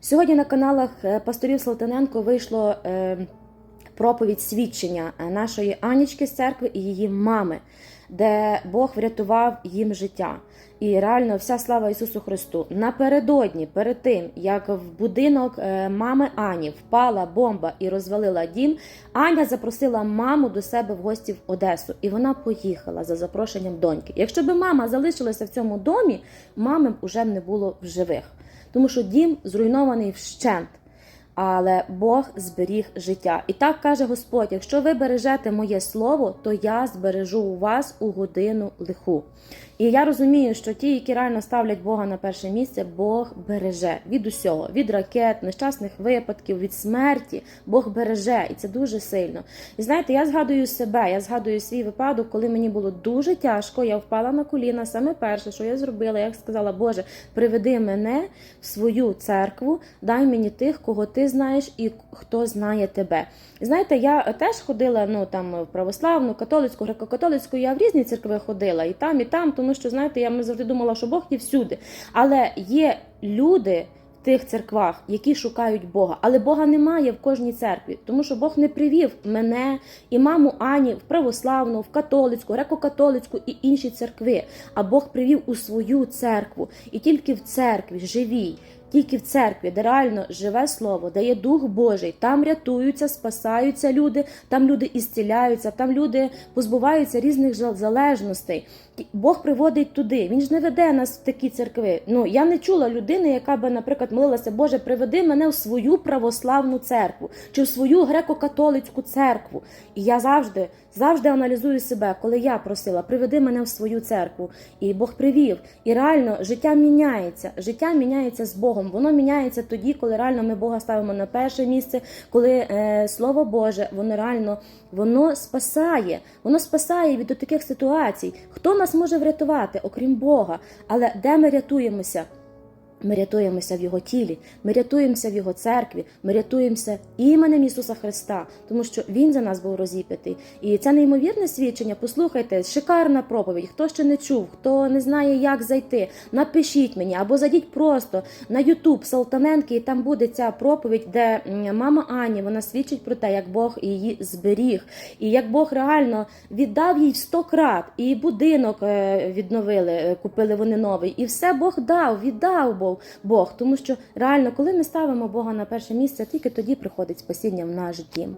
Сьогодні на каналах е, пасторів Салтаненко вийшло е, проповідь свідчення е, нашої Анічки з церкви і її мами, де Бог врятував їм життя. І реально вся слава Ісусу Христу. Напередодні, перед тим як в будинок е, мами Ані впала бомба і розвалила дім, Аня запросила маму до себе в гості в Одесу, і вона поїхала за запрошенням доньки. Якщо би мама залишилася в цьому домі, мами б уже не було в живих, тому що дім зруйнований вщент. Але Бог зберіг життя. І так каже Господь: якщо ви бережете моє слово, то я збережу у вас у годину лиху. І я розумію, що ті, які реально ставлять Бога на перше місце, Бог береже від усього, від ракет, нещасних випадків, від смерті. Бог береже, і це дуже сильно. І знаєте, я згадую себе, я згадую свій випадок, коли мені було дуже тяжко. Я впала на коліна. Саме перше, що я зробила, я сказала, Боже, приведи мене в свою церкву, дай мені тих, кого ти знаєш і хто знає тебе. І знаєте, я теж ходила ну там в православну, католицьку, греко-католицьку. Я в різні церкви ходила і там, і там, тому що знаєте, я завжди думала, що Бог є всюди. Але є люди. В тих церквах, які шукають Бога, але Бога немає в кожній церкві, тому що Бог не привів мене і маму Ані в православну, в католицьку, греко-католицьку і інші церкви. А Бог привів у свою церкву, і тільки в церкві живій, тільки в церкві, де реально живе слово, де є Дух Божий, там рятуються, спасаються люди, там люди ісціляються, там люди позбуваються різних залежностей. Бог приводить туди. Він ж не веде нас в такі церкви. Ну я не чула людини, яка би, наприклад, молилася, Боже, приведи мене в свою православну церкву чи в свою греко-католицьку церкву. І я завжди, завжди аналізую себе, коли я просила, приведи мене в свою церкву. І Бог привів. І реально життя міняється. Життя міняється з Богом. Воно міняється тоді, коли реально ми Бога ставимо на перше місце, коли е, Слово Боже, воно реально воно спасає. Воно спасає від таких ситуацій. Хто нас може врятувати, окрім Бога? Але де ми рятуємося? Ми рятуємося в Його тілі, ми рятуємося в Його церкві, ми рятуємося іменем Ісуса Христа, тому що Він за нас був розіп'ятий. І це неймовірне свідчення. Послухайте, шикарна проповідь. Хто ще не чув, хто не знає, як зайти, напишіть мені або зайдіть просто на Ютуб Салтаненки, і там буде ця проповідь, де мама Ані вона свідчить про те, як Бог її зберіг, і як Бог реально віддав їй в сто крат, і будинок е, відновили, е, купили вони новий, і все Бог дав, віддав Бог. Бог, тому що реально, коли ми ставимо Бога на перше місце, тільки тоді приходить спасіння в наш дім.